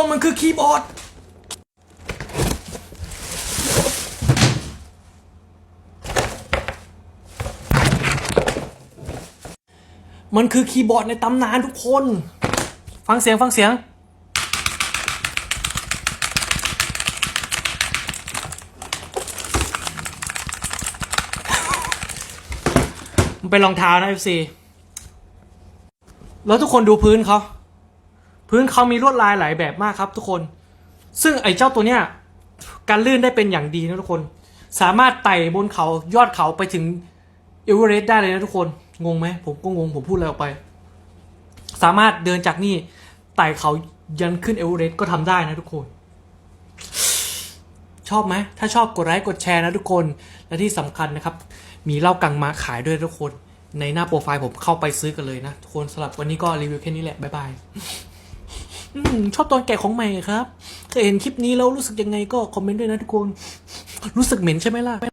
คนมันคือคีย์บอร์ดมันคือคีย์บอร์ดในตำนานทุกคน ฟังเสียงฟังเสียง มันเป็นรองเท้านะ FC แล้วทุกคนดูพื้นเขา พื้นเขามีลวดลายหลายแบบมากครับทุกคน ซึ่งไอ้เจ้าตัวเนี้ยการลื่นได้เป็นอย่างดีนะทุกคน สามารถไต่บนเขายอดเขาไปถึงเอเวอเรสต์ได้เลยนะทุกคน งงไหมผมก็งงผมพูดอะไรออกไป สามารถเดินจากนี่ไต่เขายันขึ้นเอเวอเรสต์ก็ทำได้นะทุกคน ชอบไหม ถ้าชอบกดไลค์กดแชร์นะทุกคน และที่สำคัญนะครับ มีเหล้ากังมาขายด้วยทุกคน ในหน้าโปรไฟล์ผมเข้าไปซื้อกันเลยนะทุกคนสำหรับวันนี้ก็รีวิวแค่นี้แหละบ๊ายบาย อืมชอบตอนแกะของใหม่ครับเคยเห็นคลิปนี้แล้วรู้สึกยังไงก็คอมเมนต์ด้วยนะทุกคน รู้สึกเหม็นใช่ไหมล่ะ